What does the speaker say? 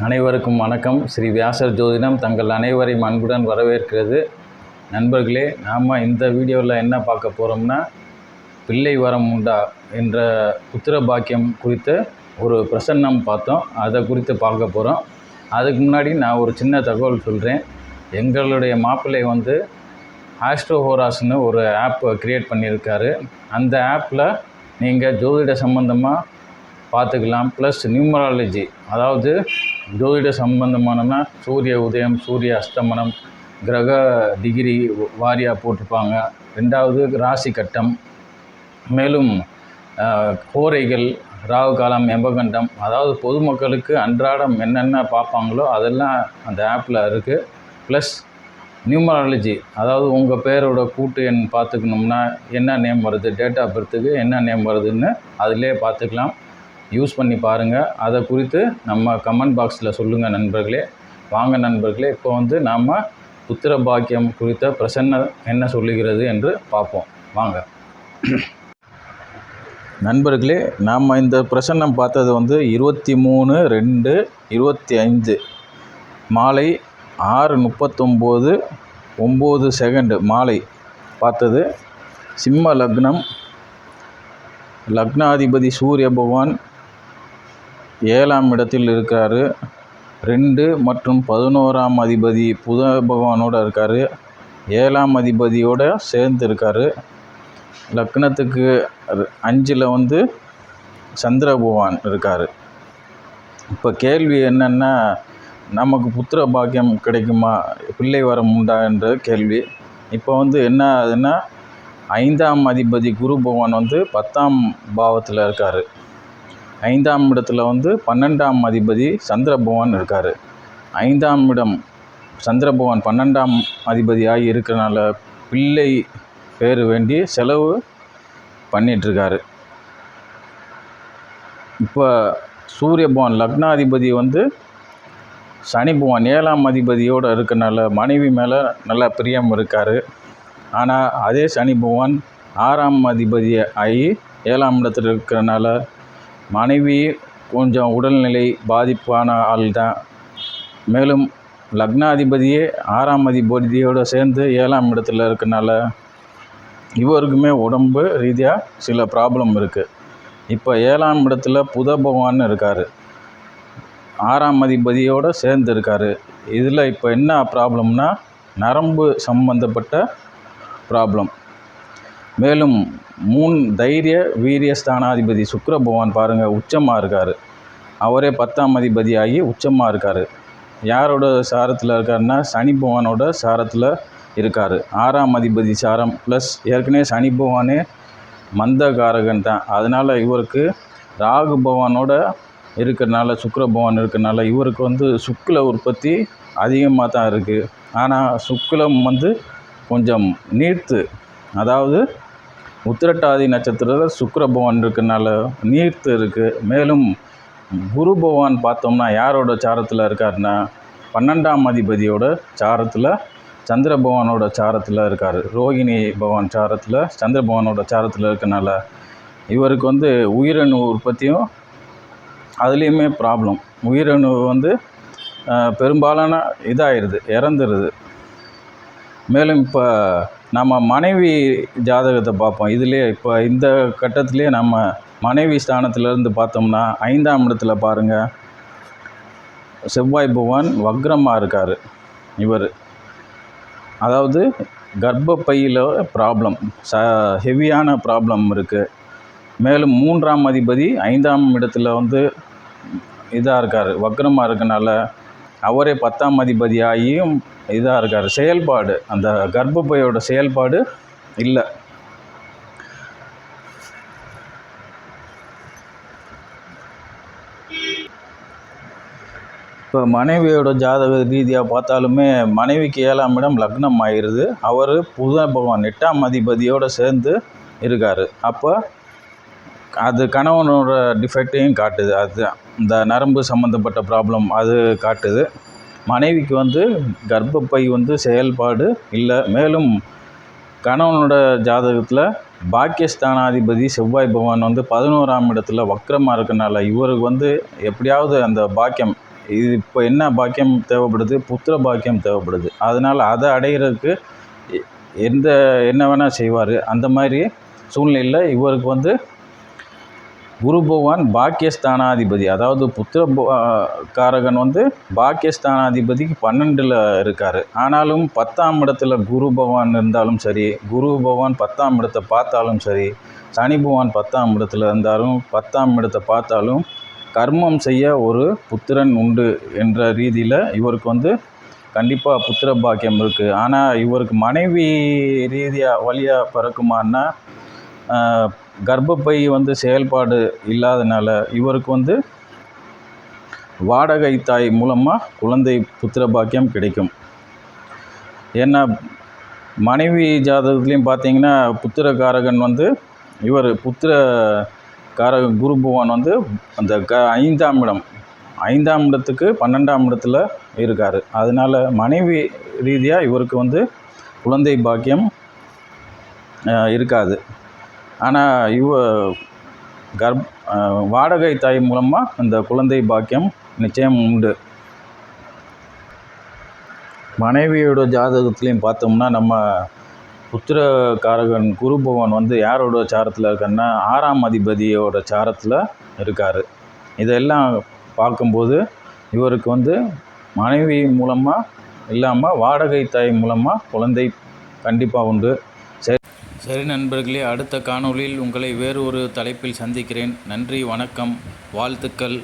அனைவருக்கும் வணக்கம். ஸ்ரீ வியாசர் ஜோதிடம் தங்கள் அனைவரையும் அன்புடன் வரவேற்கிறது. நண்பர்களே நாம் இந்த வீடியோவில் என்ன பார்க்க போகிறோம்னா பிள்ளை வரம் உண்டா என்ற புத்திர பாக்கியம் குறித்த ஒரு பிரசன்னம் பார்த்தோம். அதை குறித்து பார்க்க போகிறோம் அதுக்கு முன்னாடி நான் ஒரு சின்ன தகவல் சொல்கிறேன் எங்களுடைய மாப்பிள்ளை வந்து ஆஸ்ட்ரோஹோராஸ்னு ஒரு ஆப் க்ரியேட் பண்ணியிருக்காரு. அந்த ஆப்பில் நீங்கள் ஜோதிட சம்பந்தமாக பார்த்துக்கலாம். ப்ளஸ் நியூமராலஜி அதாவது ஜோதிட சம்பந்தமானனா சூரிய உதயம் சூரிய அஸ்தமனம் கிரக டிகிரி வாரியாக போட்டிருப்பாங்க. ரெண்டாவது ராசி கட்டம். மேலும் கோரைகள் ராகு காலம் எம்பகண்டம் அதாவது பொதுமக்களுக்கு அன்றாடம் என்னென்ன பார்ப்பாங்களோ அதெல்லாம் அந்த ஆப்பில் இருக்குது ப்ளஸ் நியூமராலஜி அதாவது உங்கள் பேரோட கூட்டு எண் பார்த்துக்கணும்னா என்ன நேம் வருது டேட் ஆஃப் பர்த்துக்கு என்ன நேம் வருதுன்னு அதிலே பார்த்துக்கலாம். யூஸ் பண்ணி பாருங்கள் அதை குறித்து நம்ம கமெண்ட் பாக்ஸில் சொல்லுங்கள் நண்பர்களே. வாங்க நண்பர்களே இப்போ வந்து நாம் புத்திர பாக்கியம் குறித்த பிரசன்ன என்ன சொல்லுகிறது என்று பார்ப்போம். வாங்க. நண்பர்களே நாம் இந்த பிரசன்னம் பார்த்தது வந்து இருபத்தி மூணு ரெண்டு இருபத்தி ஐந்து மாலை ஆறு முப்பத்தொம்போது ஒம்பது செகண்டு மாலை பார்த்தது சிம்ம லக்னம். லக்னாதிபதி சூரிய பகவான் ஏழாம் இடத்தில் இருக்கார். ரெண்டு மற்றும் பதினோராம் அதிபதி புத பகவானோட இருக்கார். ஏழாம் அதிபதியோட சேர்ந்து இருக்கார். லக்னத்துக்கு அஞ்சில் வந்து சந்திர பகவான் இருக்கார். இப்போ கேள்வி என்னென்னா நமக்கு புத்திர பாக்கியம் கிடைக்குமா? பிள்ளை வரம் உண்டா என்ற கேள்வி. இப்போ வந்து என்ன ஆகுதுன்னா ஐந்தாம் அதிபதி குரு பகவான் வந்து பத்தாம் பாவத்தில் இருக்கார். ஐந்தாம் இடத்துல வந்து பன்னெண்டாம் அதிபதி சந்திரபகவான் இருக்கார். ஐந்தாம் இடம் சந்திரபகவான் பன்னெண்டாம் அதிபதியாகி இருக்கிறனால பிள்ளை பேர் வேண்டி செலவு பண்ணிகிட்ருக்காரு இப்போ சூரிய பகவான் லக்னாதிபதி வந்து சனி பகவான் ஏழாம் அதிபதியோடு இருக்கனால மனைவி மேலே நல்லா பிரியம் இருக்கார். ஆனால் அதே சனி பகவான் ஆறாம் அதிபதி ஆகி ஏழாம் இடத்துல இருக்கிறனால மனைவி கொஞ்சம் உடல்நிலை பாதிப்பான ஆள் தான். மேலும் லக்னாதிபதியே ஆறாம் அதிபதியோடு சேர்ந்து ஏழாம் இடத்துல இருக்கனால இவருக்குமே உடம்பு ரீதியாக சில ப்ராப்ளம் இருக்குது இப்போ ஏழாம் இடத்துல புத பகவான் இருக்கார். ஆறாம் அதிபதியோடு சேர்ந்து இருக்கார். இதில் இப்போ என்ன ப்ராப்ளம்னா நரம்பு சம்பந்தப்பட்ட ப்ராப்ளம் மேலும் மூன் தைரிய வீரிய ஸ்தானாதிபதி சுக்கிர பகவான் பாருங்கள் உச்சமாக இருக்கார். அவரே பத்தாம் அதிபதியாகி உச்சமாக இருக்கார். யாரோட சாரத்தில் இருக்காருன்னா சனி பகவானோட சாரத்தில் இருக்கார். ஆறாம் அதிபதி சாரம் ப்ளஸ் ஏற்கனவே சனி பகவானே மந்தகாரகன் தான். அதனால் இவருக்கு ராகு பகவானோட இருக்கிறனால சுக்கர பகவான் இருக்கிறனால இவருக்கு வந்து சுக்கில உற்பத்தி அதிகமாக தான் இருக்குது ஆனால் சுக்கிலம் வந்து கொஞ்சம் நீர்த்து அதாவது உத்திரட்டாதி நட்சத்திரத்தில் சுக்கர பகவான் இருக்கனால நீர்த்து இருக்குது மேலும் குரு பகவான் பார்த்தோம்னா யாரோட சாரத்தில் இருக்காருன்னா பன்னெண்டாம் அதிபதியோட சாரத்தில் சந்திர பகவானோட சாரத்தில் இருக்கார். ரோகிணி பகவான் சாரத்தில் சந்திர பகவானோட சாரத்தில் இருக்கனால இவருக்கு வந்து உயிரணு உற்பத்தியும் அதுலேயுமே ப்ராப்ளம் உயிரணு வந்து பெரும்பாலான இதாகிடுது இறந்துடுது மேலும் இப்போ நம்ம மனைவி ஜாதகத்தை பார்ப்போம். இதுலேயே இப்போ இந்த கட்டத்திலே நம்ம மனைவி ஸ்தானத்திலேருந்து பார்த்தோம்னா ஐந்தாம் இடத்துல பாருங்கள் செவ்வாய் பகவான் வக்ரமாக இருக்கார். இவர். அதாவது கர்ப்பப்பையில் ப்ராப்ளம் ச ஹெவியான ப்ராப்ளம் இருக்குது மேலும் மூன்றாம் அதிபதி ஐந்தாம் இடத்துல வந்து இதாக இருக்கார். வக்ரமாக இருக்கனால அவரே பத்தாம் அதிபதியாகியும் இதாக இருக்கார். செயல்பாடு அந்த கர்ப்பப்பையோட செயல்பாடு இல்லை. இப்போ மனைவியோட ஜாதக ரீதியாக பார்த்தாலுமே மனைவிக்கு ஏழாம் இடம் லக்னம் ஆயிடுது. அவர் புத பகவான் எட்டாம் அதிபதியோடு சேர்ந்து இருக்கார். அப்போ அது கணவனோட டிஃபெக்டையும் காட்டுது. அது இந்த நரம்பு சம்மந்தப்பட்ட ப்ராப்ளம் அது காட்டுது. மனைவிக்கு வந்து கர்ப்பப்பை வந்து செயல்பாடு இல்லை. மேலும் கணவனோட ஜாதகத்தில் பாக்கியஸ்தானாதிபதி செவ்வாய் பகவான் வந்து பதினோராம் இடத்துல வக்கரமாக இருக்கனால இவருக்கு வந்து எப்படியாவது அந்த பாக்கியம் இது இப்போ என்ன பாக்கியம் தேவைப்படுது? புத்திர பாக்கியம் தேவைப்படுது. அதனால் அதை அடைகிறதுக்கு எ- எந்த என்ன வேணால் செய்வார். அந்த மாதிரி சூழ்நிலையில் இவருக்கு வந்து குரு பகவான் பாக்கியஸ்தானாதிபதி. அதாவது புத்திர காரகன் வந்து பாக்கியஸ்தானாதிபதிக்கு பன்னெண்டில் இருக்கார். ஆனாலும் பத்தாம் இடத்துல குரு பகவான் இருந்தாலும் சரி குரு பகவான் பத்தாம் இடத்தை பார்த்தாலும் சரி சனி பகவான் பத்தாம் இடத்துல இருந்தாலும் பத்தாம் இடத்தை பார்த்தாலும் கர்மம் செய்ய ஒரு புத்திரன் உண்டு என்ற ரீதியில் இவருக்கு வந்து கண்டிப்பாக புத்திர பாக்கியம் இருக்குது ஆனால் இவருக்கு மனைவி ரீதியாக வழியாக பிறக்குமான்னா கர்ப்பப்பை வந்து செயல்பாடு இல்லாதனால இவருக்கு வந்து வாடகை தாய் மூலமாக குழந்தை புத்திர பாக்கியம் கிடைக்கும். ஏன்னா மனைவி ஜாதகத்துலேயும் பார்த்தீங்கன்னா புத்திர காரகன் வந்து இவர் புத்திர காரக குரு பகவான் வந்து அந்த க ஐந்தாம் இடம். ஐந்தாம் இடத்துக்கு பன்னெண்டாம் இடத்துல இருக்கார். அதனால் மனைவி ரீதியாக இவருக்கு வந்து குழந்தை பாக்கியம் இருக்காது. ஆனால் இவ கர்ப் வாடகை தாய் மூலமாக அந்த குழந்தை பாக்கியம் நிச்சயம் உண்டு. மனைவியோட ஜாதகத்துலேயும் பார்த்தோம்னா நம்ம புத்திரகாரகன் குரு பகவான் வந்து யாரோட சாரத்தில் இருக்காருன்னா ஆறாம் அதிபதியோட சாரத்தில் இருக்கார். இதெல்லாம் பார்க்கும்போது இவருக்கு வந்து மனைவி மூலமாக இல்லாமல் வாடகை தாய் மூலமாக குழந்தை கண்டிப்பாக உண்டு. சரி நண்பர்களே அடுத்த காணொளியில் உங்களை வேறு ஒரு தலைப்பில் சந்திக்கிறேன். நன்றி வணக்கம் வாழ்த்துக்கள்.